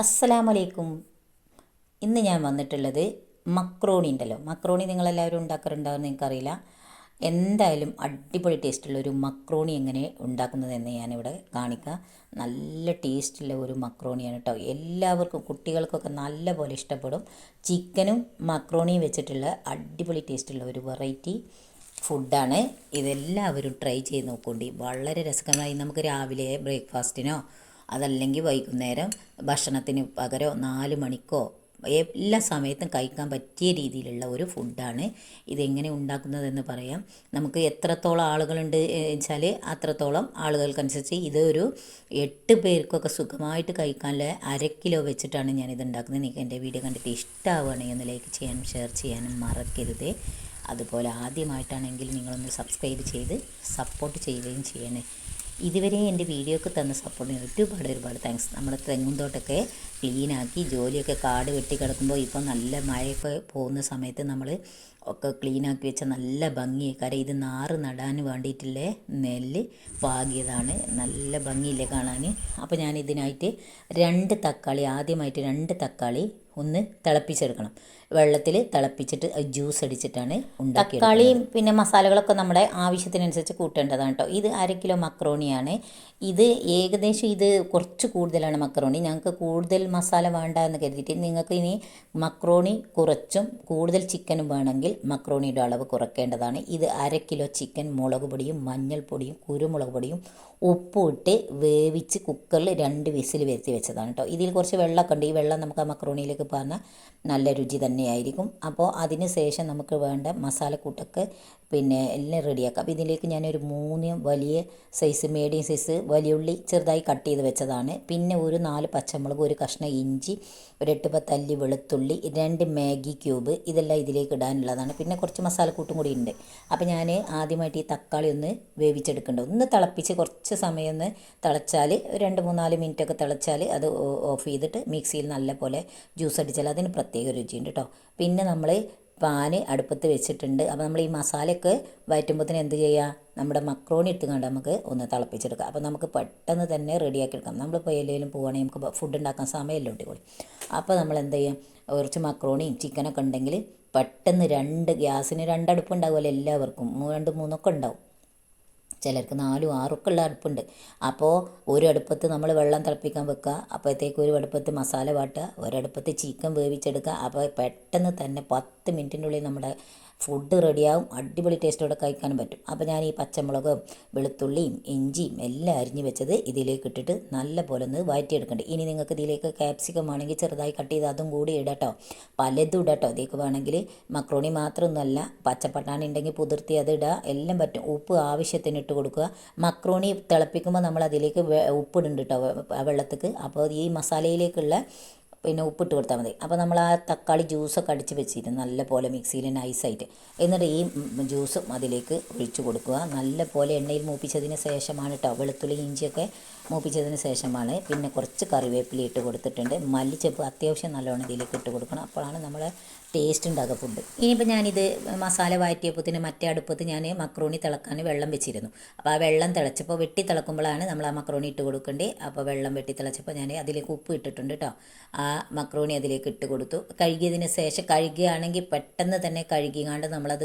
അസ്സലാമലൈക്കും. ഇന്ന് ഞാൻ വന്നിട്ടുള്ളത് മക്രോണി ഉണ്ടല്ലോ മക്രോണി നിങ്ങളെല്ലാവരും ഉണ്ടാക്കാറുണ്ടാവും നിങ്ങൾക്കറിയില്ല. എന്തായാലും അടിപൊളി ടേസ്റ്റുള്ള ഒരു മക്രോണി എങ്ങനെ ഉണ്ടാക്കുന്നതെന്ന് ഞാനിവിടെ കാണിക്കുക നല്ല ടേസ്റ്റുള്ള ഒരു മക്രോണിയാണ് കേട്ടോ എല്ലാവർക്കും കുട്ടികൾക്കൊക്കെ നല്ല പോലെ ഇഷ്ടപ്പെടും. ചിക്കനും മക്രോണിയും വെച്ചിട്ടുള്ള അടിപൊളി ടേസ്റ്റുള്ള ഒരു വെറൈറ്റി ഫുഡാണ്. ഇതെല്ലാവരും ട്രൈ ചെയ്ത് നോക്കൂണ്ടി വളരെ രസകരമായി. നമുക്ക് രാവിലെ ബ്രേക്ക്ഫാസ്റ്റിനോ അതല്ലെങ്കിൽ വൈകുന്നേരം ഭക്ഷണത്തിന് പകരം നാല് മണിക്കോ എല്ലാ സമയത്തും കഴിക്കാൻ പറ്റിയ രീതിയിലുള്ള ഒരു ഫുഡാണ് ഇതെങ്ങനെ ഉണ്ടാക്കുന്നതെന്ന് പറയാം. നമുക്ക് എത്രത്തോളം ആളുകളുണ്ട് വെച്ചാൽ അത്രത്തോളം ആളുകൾക്കനുസരിച്ച് ഇതൊരു എട്ട് പേർക്കൊക്കെ സുഖമായിട്ട് കഴിക്കാനുള്ള അര കിലോ വെച്ചിട്ടാണ് ഞാൻ ഇത് ഉണ്ടാക്കുന്നത്. നിങ്ങൾക്ക് എന്റെ വീഡിയോ കണ്ടിട്ട് ഇഷ്ടമാവുകയാണെങ്കിൽ ഒന്ന് ലൈക്ക് ചെയ്യാനും ഷെയർ ചെയ്യാനും മറക്കരുത്. അതുപോലെ ആദ്യമായിട്ടാണെങ്കിൽ നിങ്ങളൊന്ന് സബ്സ്ക്രൈബ് ചെയ്ത് സപ്പോർട്ട് ചെയ്യുകയും ചെയ്യണേ. ഇതുവരെ എന്റെ വീഡിയോക്ക് തന്ന സപ്പോർട്ടിന് ഒരുപാട് ഒരുപാട് താങ്ക്സ് നമ്മുടെ തെങ്ങും തോട്ടൊക്കെ ക്ലീനാക്കി ജോലിയൊക്കെ കാട് വെട്ടി കിടക്കുമ്പോൾ ഇപ്പോൾ നല്ല മഴയൊക്കെ പോകുന്ന സമയത്ത് നമ്മൾ ഒക്കെ ക്ലീനാക്കി വെച്ച നല്ല ഭംഗിയായി കാരണം ഇത് നാറ് നടാൻ വേണ്ടിയിട്ടുള്ള നെല്ല് പാകിയതാണ്. നല്ല ഭംഗിയില്ലേ കാണാൻ. അപ്പോൾ ഞാൻ ഇതിനായിട്ട് രണ്ട് തക്കാളി ആദ്യമായിട്ട് രണ്ട് തക്കാളി ഒന്ന് തിളപ്പിച്ചെടുക്കണം. വെള്ളത്തിൽ തിളപ്പിച്ചിട്ട് ജ്യൂസ് അടിച്ചിട്ടാണ് ഉണ്ടാക്കി തക്കാളിയും പിന്നെ മസാലകളൊക്കെ നമ്മുടെ ആവശ്യത്തിനനുസരിച്ച് കൂട്ടേണ്ടതാണ് കേട്ടോ ഇത് അര കിലോ മക്രോണിയാണ്. ഇത് ഏകദേശം ഇത് കുറച്ച് കൂടുതലാണ് മക്രോണി. ഞങ്ങൾക്ക് കൂടുതൽ മസാല വേണ്ട എന്ന് കരുതിയിട്ട് നിങ്ങൾക്ക് ഇനി മക്രോണി കുറച്ചും കൂടുതൽ ചിക്കനും വേണമെങ്കിൽ മക്രോണിയുടെ അളവ് കുറയ്ക്കേണ്ടതാണ് ഇത് അര കിലോ ചിക്കൻ മുളക് പൊടിയും മഞ്ഞൾപ്പൊടിയും കുരുമുളക് പൊടിയും ഉപ്പും ഇട്ട് വേവിച്ച് കുക്കറിൽ രണ്ട് വിസിൽ വരുത്തി വെച്ചതാണ് കേട്ടോ ഇതിൽ കുറച്ച് വെള്ളമൊക്കെ ഉണ്ട്. ഈ വെള്ളം നമുക്ക് ആ മക്രോണിയിലേക്ക് പറഞ്ഞാൽ നല്ല രുചി തന്നെയായിരിക്കും. അപ്പോൾ അതിന് ശേഷം നമുക്ക് വേണ്ട മസാലക്കൂട്ടൊക്കെ പിന്നെ എല്ലാം റെഡിയാക്കാം. അപ്പോൾ ഇതിലേക്ക് ഞാനൊരു മൂന്ന് വലിയ സൈസ് മീഡിയം സൈസ് വലിയ ഉള്ളി ചെറുതായി കട്ട് ചെയ്ത് വെച്ചതാണ്. പിന്നെ ഒരു നാല് പച്ചമുളക് ഒരു കഷ്ണം ഇഞ്ചി ഒരു എട്ട് പത്തല്ലി വെളുത്തുള്ളി രണ്ട് മാഗി ക്യൂബ് ഇതെല്ലാം ഇതിലേക്ക് ഇടാനുള്ളതാണ് പിന്നെ കുറച്ച് മസാലക്കൂട്ടും കൂടി ഉണ്ട് അപ്പോൾ ഞാൻ ആദ്യമായിട്ട് ഈ തക്കാളി ഒന്ന് വേവിച്ചെടുക്കേണ്ട ഒന്ന് തിളപ്പിച്ച് കുറച്ച് സമയം ഒന്ന് തിളച്ചാൽ രണ്ട് മൂന്നാൽ മിനിറ്റ് ഒക്കെ തിളച്ചാൽ അത് ഓഫ് ചെയ്തിട്ട് മിക്സിയിൽ നല്ല പോലെ ജ്യൂസ് അടിച്ചാൽ അതിന് പ്രത്യേക രുചിയുണ്ട് കേട്ടോ പിന്നെ നമ്മൾ പാൻ അടുപ്പത്ത് വെച്ചിട്ടുണ്ട്. അപ്പോൾ നമ്മൾ ഈ മസാലയൊക്കെ വയറ്റുമ്പോഴത്തേന് എന്ത് ചെയ്യുക നമ്മുടെ മക്രോണി എടുത്ത് കണ്ട് നമുക്ക് ഒന്ന് തിളപ്പിച്ചെടുക്കാം. അപ്പോൾ നമുക്ക് പെട്ടെന്ന് തന്നെ റെഡിയാക്കി എടുക്കാം നമ്മളിപ്പോൾ എല്ലെങ്കിലും പോവുകയാണെങ്കിൽ നമുക്ക് ഫുഡ് ഉണ്ടാക്കാൻ സമയമല്ലോ ഇട്ടിക്കോളി അപ്പോൾ നമ്മൾ എന്ത് ചെയ്യും? കുറച്ച് മക്രോണിയും ചിക്കനൊക്കെ ഉണ്ടെങ്കിൽ പെട്ടെന്ന് രണ്ട് ഗ്യാസിന് രണ്ടടുപ്പ് ഉണ്ടാവുമല്ലോ എല്ലാവർക്കും രണ്ട് മൂന്നൊക്കെ ഉണ്ടാവും. ചിലർക്ക് നാലും ആറൊക്കെ ഉള്ള അടുപ്പുണ്ട്. അപ്പോൾ ഒരു അടുപ്പത്ത് നമ്മൾ വെള്ളം തിളപ്പിക്കാൻ വെക്കുക അപ്പോഴത്തേക്ക് ഒരു അടുപ്പത്ത് മസാല വാട്ടുക ഒരടുപ്പത്ത് ചിക്കൻ വേവിച്ചെടുക്കുക. അപ്പോൾ പെട്ടെന്ന് തന്നെ പത്ത് മിനിറ്റിന്റെ ഉള്ളിൽ നമ്മുടെ ഫുഡ് റെഡിയാവും അടിപൊളി ടേസ്റ്റോടെ കഴിക്കാനും പറ്റും. അപ്പോൾ ഞാൻ ഈ പച്ചമുളകും വെളുത്തുള്ളിയും ഇഞ്ചിയും എല്ലാം അരിഞ്ഞ് വെച്ചത് ഇതിലേക്ക് ഇട്ടിട്ട് നല്ല പോലെ ഒന്ന് വഴറ്റിയെടുക്കണ്ട ഇനി നിങ്ങൾക്ക് ഇതിലേക്ക് ക്യാപ്സിക്കം ആണെങ്കിൽ ചെറുതായി കട്ട് ചെയ്ത് അതും കൂടി ഇടട്ടോ പലതും ഇടട്ടോ ഇതിലേക്ക് വേണമെങ്കിൽ മക്രോണി മാത്രമൊന്നുമല്ല പച്ചപ്പട്ടാണി ഉണ്ടെങ്കിൽ പുതിർത്തി അത് ഇടുക എല്ലാം പറ്റും. ഉപ്പ് ആവശ്യത്തിന് ഇട്ട് കൊടുക്കുക. മക്രോണി തിളപ്പിക്കുമ്പോൾ നമ്മൾ അതിലേക്ക് ഉപ്പിടുന്നുണ്ട് കേട്ടോ വെള്ളത്തേക്ക്. അപ്പോൾ ഈ മസാലയിലേക്കുള്ള പിന്നെ ഉപ്പിട്ട് കൊടുത്താൽ മതി. അപ്പോൾ നമ്മൾ ആ തക്കാളി ജ്യൂസൊക്കെ അടിച്ച് വെച്ചിട്ട് നല്ല പോലെ മിക്സിയിൽ നൈസായിട്ട് എന്നിട്ട് ഈ ജ്യൂസും അതിലേക്ക് ഒഴിച്ചു കൊടുക്കുക. നല്ല പോലെ എണ്ണയിൽ മൂപ്പിച്ചതിന് ശേഷമാണ് കേട്ടോ വെളുത്തുള്ളി ഇഞ്ചിയൊക്കെ മൂപ്പിച്ചതിന് ശേഷമാണ് പിന്നെ കുറച്ച് കറിവേപ്പില ഇട്ട് കൊടുത്തിട്ടുണ്ട്. മല്ലിച്ചപ്പ് അത്യാവശ്യം നല്ലോണം ഇതിലേക്ക് ഇട്ട് കൊടുക്കണം. അപ്പോഴാണ് നമ്മൾ ടേസ്റ്റ് ഉണ്ടാകുക ഫുഡ് ഇനിയിപ്പോൾ ഞാനിത് മസാല വാറ്റിയപ്പോഴത്തേന് മറ്റേ അടുപ്പത്ത് ഞാൻ മക്രോണി തിളക്കാൻ വെള്ളം വെച്ചിരുന്നു. അപ്പോൾ ആ വെള്ളം തിളച്ചപ്പോൾ വെട്ടി തിളക്കുമ്പോഴാണ് നമ്മൾ ആ മക്രോണി ഇട്ട് കൊടുക്കേണ്ടത് അപ്പോൾ വെള്ളം വെട്ടി തിളച്ചപ്പോൾ ഞാൻ അതിലേക്ക് ഉപ്പ് ഇട്ടിട്ടുണ്ട് കേട്ടോ ആ മക്രോണി അതിലേക്ക് ഇട്ട് കൊടുത്തു. കഴുകിയതിന് ശേഷം കഴുകുകയാണെങ്കിൽ പെട്ടെന്ന് തന്നെ കഴുകിയാണ്ട് നമ്മളത്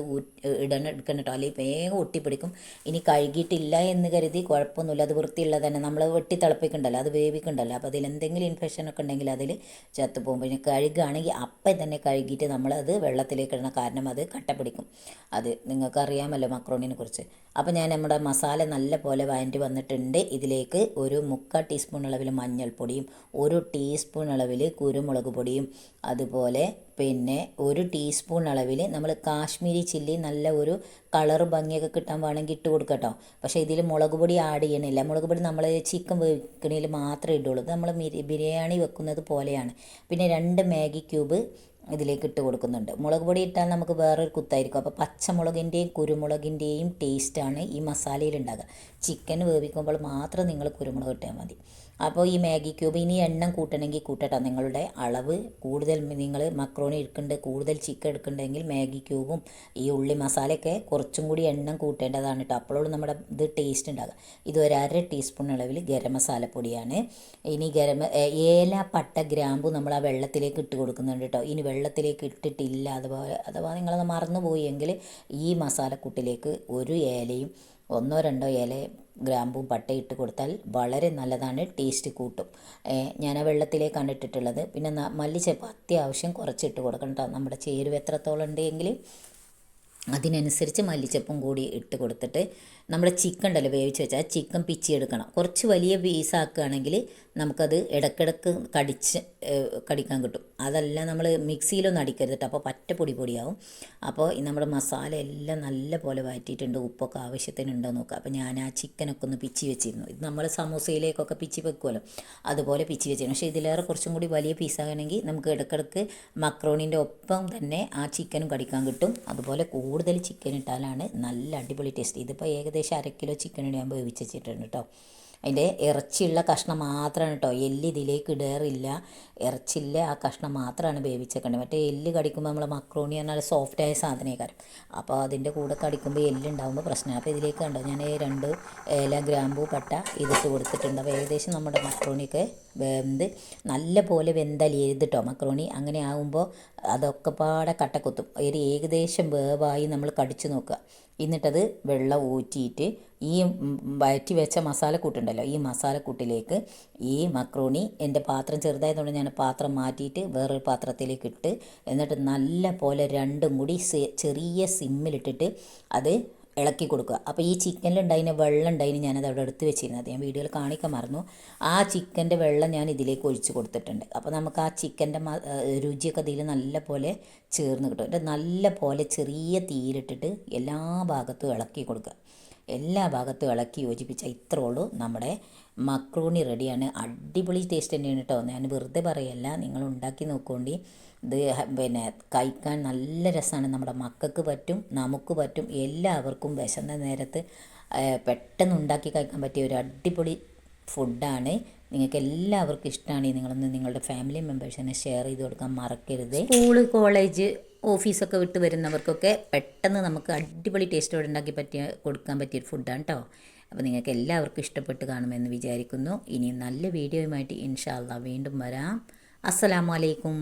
ഇടണം എടുക്കണം കേട്ടോ അല്ലെങ്കിൽ വേഗം ഒട്ടിപ്പിടിക്കും. ഇനി കഴുകിയിട്ടില്ല എന്ന് കരുതി കുഴപ്പമൊന്നുമില്ല. അത് വൃത്തിയുള്ള തന്നെ. നമ്മൾ വെട്ടി തിളപ്പിക്കണ്ടല്ലോ അത് വേവിക്കണ്ടല്ലോ. അപ്പോൾ അതിൽ എന്തെങ്കിലും ഇൻഫെക്ഷൻ ഒക്കെ ഉണ്ടെങ്കിൽ അതിൽ ചത്തു പോകും പിന്നെ കഴുകുകയാണെങ്കിൽ അപ്പം തന്നെ കഴുകിയിട്ട് അത് വെള്ളത്തിലേക്ക് ഇടണം. കാരണം അത് കട്ട പിടിക്കും. അത് നിങ്ങൾക്ക് അറിയാമല്ലോ മക്രോണിനെ കുറിച്ച്. അപ്പോൾ ഞാൻ നമ്മുടെ മസാല നല്ല പോലെ വഴറ്റി വന്നിട്ടുണ്ട്. ഇതിലേക്ക് ഒരു മുക്കാൽ ടീസ്പൂൺ അളവിൽ മഞ്ഞൾപ്പൊടിയും ഒരു ടീസ്പൂൺ അളവിൽ കുരുമുളക് പൊടിയും അതുപോലെ പിന്നെ ഒരു ടീസ്പൂൺ അളവിൽ നമ്മൾ കാശ്മീരി ചില്ലി നല്ല ഒരു കളർ ഭംഗിയൊക്കെ കിട്ടാൻ വേണമെങ്കിൽ ഇട്ട് കൊടുക്കട്ടോ പക്ഷേ ഇതിൽ മുളക് പൊടി ആഡ് ചെയ്യണില്ല. മുളക് പൊടി നമ്മൾ ചിക്കൻ വെക്കണിൽ മാത്രമേ ഇടുള്ളൂ. നമ്മൾ ബിരിയാണി വെക്കുന്നത് പോലെയാണ്. പിന്നെ രണ്ട് മാഗി ക്യൂബ് ഇതിലേക്ക് ഇട്ട് കൊടുക്കുന്നുണ്ട്. മുളക് പൊടി ഇട്ടാൽ നമുക്ക് വേറൊരു കുത്തായിരിക്കും. അപ്പോൾ പച്ചമുളകിന്റെയും കുരുമുളകിന്റെയും ടേസ്റ്റാണ് ഈ മസാലയിൽ ഉണ്ടാകുക ചിക്കൻ വേവിക്കുമ്പോൾ മാത്രം നിങ്ങൾ കുരുമുളക് ഇട്ടാൽ മതി. അപ്പോൾ ഈ മാഗി ക്യൂബ് ഇനി എണ്ണം കൂട്ടണമെങ്കിൽ കൂട്ടട്ടോ. നിങ്ങളുടെ അളവ് കൂടുതൽ നിങ്ങൾ മക്രോണി എടുക്കുന്നുണ്ട് കൂടുതൽ ചിക്കൻ എടുക്കുന്നുണ്ടെങ്കിൽ മാഗി ക്യൂബും ഈ ഉള്ളി മസാലയൊക്കെ കുറച്ചും കൂടി എണ്ണം കൂട്ടേണ്ടതാണ് കേട്ടോ. അപ്പോഴും നമ്മുടെ ഇത് ടേസ്റ്റ് ഉണ്ടാകുക. ഇത് ഒരു അര ടീസ്പൂൺ അളവിൽ ഗരം മസാലപ്പൊടിയാണ് ഇനി ഗരം ഏല പട്ട ഗ്രാമ്പു നമ്മൾ ആ വെള്ളത്തിലേക്ക് ഇട്ട് കൊടുക്കുന്നുണ്ട് കേട്ടോ. ഇനി വെള്ളത്തിലേക്ക് ഇട്ടിട്ടില്ല. അഥവാ അഥവാ നിങ്ങളത് മറന്നുപോയെങ്കിൽ ഈ മസാലക്കൂട്ടിലേക്ക് ഒരു ഏലയും ഒന്നോ രണ്ടോ ഇല ഗ്രാമ്പും പട്ടയിട്ട് കൊടുത്താൽ വളരെ നല്ലതാണ് ടേസ്റ്റ് കൂട്ടും. ഞാൻ ആ വെള്ളത്തിലേക്കാണ് ഇട്ടിട്ടുള്ളത് പിന്നെ മല്ലിച്ചപ്പ് അത്യാവശ്യം കുറച്ചിട്ട് കൊടുക്കണം കേട്ടോ നമ്മുടെ ചേരുവ എത്രത്തോളം ഉണ്ടെങ്കിൽ അതിനനുസരിച്ച് മല്ലിച്ചപ്പും കൂടി ഇട്ട് കൊടുത്തിട്ട് നമ്മുടെ ചിക്കൻ ഉണ്ടല്ലോ വേവിച്ച് വെച്ചാൽ ചിക്കൻ പിച്ചിയെടുക്കണം. കുറച്ച് വലിയ പീസാക്കുകയാണെങ്കിൽ നമുക്കത് ഇടക്കിടക്ക് കടിച്ച് കടിക്കാൻ കിട്ടും. അതല്ല നമ്മൾ മിക്സിയിലൊന്നും അടിക്കരുത് കേട്ടോ അപ്പോൾ പറ്റ പൊടി പൊടിയാവും. അപ്പോൾ നമ്മുടെ മസാല എല്ലാം നല്ല പോലെ വഴറ്റിയിട്ടുണ്ട് ഉപ്പൊക്കെ ആവശ്യത്തിനുണ്ടോ നോക്കുക അപ്പോൾ ഞാൻ ആ ചിക്കനൊക്കെ ഒന്ന് പിച്ചി വെച്ചിരുന്നു. ഇത് നമ്മൾ സമൂസയിലേക്കൊക്കെ പിച്ചി വെക്കുമല്ലോ അതുപോലെ പിച്ചി വെച്ചിരുന്നു. പക്ഷേ ഇതിലേറെ കുറച്ചും കൂടി വലിയ പീസാകണമെങ്കിൽ നമുക്ക് ഇടക്കിടക്ക് മക്രോണിന്റെ ഒപ്പം തന്നെ ആ ചിക്കനും കടിക്കാൻ കിട്ടും. അതുപോലെ കൂടുതൽ ചിക്കൻ ഇട്ടാലാണ് നല്ല അടിപൊളി ടേസ്റ്റ് ഇതിപ്പോൾ ഏകദേശം അര കിലോ ചിക്കൻ ഞാൻ വേവിച്ച് വെച്ചിട്ടുണ്ട് കേട്ടോ അതിന്റെ ഇറച്ചിയുള്ള കഷ്ണം മാത്രമാണ് കേട്ടോ എല്ല് ഇതിലേക്ക് ഇടേറില്ല. ഇറച്ചില്ല ആ കഷ്ണം മാത്രമാണ് വേവിച്ചേക്കേണ്ടത് മറ്റേ എല്ല് കടിക്കുമ്പോൾ നമ്മൾ മക്രോണി പറഞ്ഞാൽ സോഫ്റ്റായ സാധനക്കാരം. അപ്പോൾ അതിന്റെ കൂടെ കടിക്കുമ്പോൾ എല്ലുണ്ടാകുമ്പോൾ പ്രശ്നമാണ് അപ്പോൾ ഇതിലേക്ക് കണ്ടോ? ഞാൻ രണ്ട് ഏല ഗ്രാമ്പൂ പട്ട ഇതിട്ട് കൊടുത്തിട്ടുണ്ട്. അപ്പോൾ ഏകദേശം നമ്മുടെ മക്രോണിയൊക്കെ വെന്ത് നല്ല പോലെ വെന്തലിയരുത് എഴുതിട്ടോ മക്രോണി അങ്ങനെ ആകുമ്പോൾ അതൊക്കെ പാടെ കട്ടക്കുത്തും ഒരു ഏകദേശം വേവായി നമ്മൾ കടിച്ചു നോക്കുക. എന്നിട്ടത് വെള്ളം ഊറ്റിയിട്ട് ഈ വയറ്റി വെച്ച മസാലക്കൂട്ടുണ്ടല്ലോ ഈ മസാലക്കൂട്ടിലേക്ക് ഈ മക്രോണി എന്റെ പാത്രം ചെറുതായതുകൊണ്ട് ഞാൻ പാത്രം മാറ്റിയിട്ട് വേറൊരു പാത്രത്തിലേക്ക് ഇട്ട് എന്നിട്ട് നല്ല പോലെ രണ്ടും കൂടി ചെറിയ സിമ്മിലിട്ടിട്ട് അത് ഇളക്കി കൊടുക്കുക. അപ്പോൾ ഈ ചിക്കനിലുണ്ടായിരുന്ന വെള്ളം ഉണ്ടായിന് ഞാനത് അവിടെ എടുത്ത് വെച്ചിരുന്നത്. ഞാൻ വീഡിയോയിൽ കാണിക്കാൻ മറന്നു. ആ ചിക്കന്റെ വെള്ളം ഞാൻ ഇതിലേക്ക് ഒഴിച്ച് കൊടുത്തിട്ടുണ്ട്. അപ്പോൾ നമുക്ക് ആ ചിക്കന്റെ രുചിയൊക്കെ ഇതിൽ നല്ല പോലെ ചേർന്ന് കിട്ടും. എന്നിട്ട് നല്ല പോലെ ചെറിയ തീയിലിട്ടിട്ട് എല്ലാ ഭാഗത്തും ഇളക്കി കൊടുക്കുക. എല്ലാ ഭാഗത്തും ഇളക്കി യോജിപ്പിച്ച ഇത്രേ ഉള്ളൂ. നമ്മുടെ മക്രൂണി റെഡിയാണ്. അടിപൊളി ടേസ്റ്റ് തന്നെയാണ് കേട്ടോ. ഞാൻ വെറുതെ പറയല്ല. നിങ്ങൾ ഉണ്ടാക്കി നോക്കുകൊണ്ടി ഇത് പിന്നെ കഴിക്കാൻ നല്ല രസമാണ് നമ്മുടെ മക്കൾക്ക് പറ്റും നമുക്ക് പറ്റും. എല്ലാവർക്കും വിശന്ന നേരത്ത് പെട്ടെന്ന് ഉണ്ടാക്കി കഴിക്കാൻ പറ്റിയ ഒരു അടിപൊളി ഫുഡാണ് നിങ്ങൾക്ക് എല്ലാവർക്കും ഇഷ്ടമാണ് നിങ്ങളൊന്ന് നിങ്ങളുടെ ഫാമിലി മെമ്പേഴ്സിനെ ഷെയർ ചെയ്ത് കൊടുക്കാൻ മറക്കരുത്. സ്കൂൾ കോളേജ് ഓഫീസൊക്കെ വിട്ട് വരുന്നവർക്കൊക്കെ പെട്ടെന്ന് നമുക്ക് അടിപൊളി ടേസ്റ്റോടെ ഉണ്ടാക്കി പറ്റിയ കൊടുക്കാൻ പറ്റിയൊരു ഫുഡാണ് കേട്ടോ അപ്പോൾ നിങ്ങൾക്ക് എല്ലാവർക്കും ഇഷ്ടപ്പെട്ട് കാണുമെന്ന് വിചാരിക്കുന്നു. ഇനി നല്ല വീഡിയോയുമായിട്ട് ഇൻഷാല്ല വീണ്ടും വരാം. അസ്സലാമു അലൈക്കും.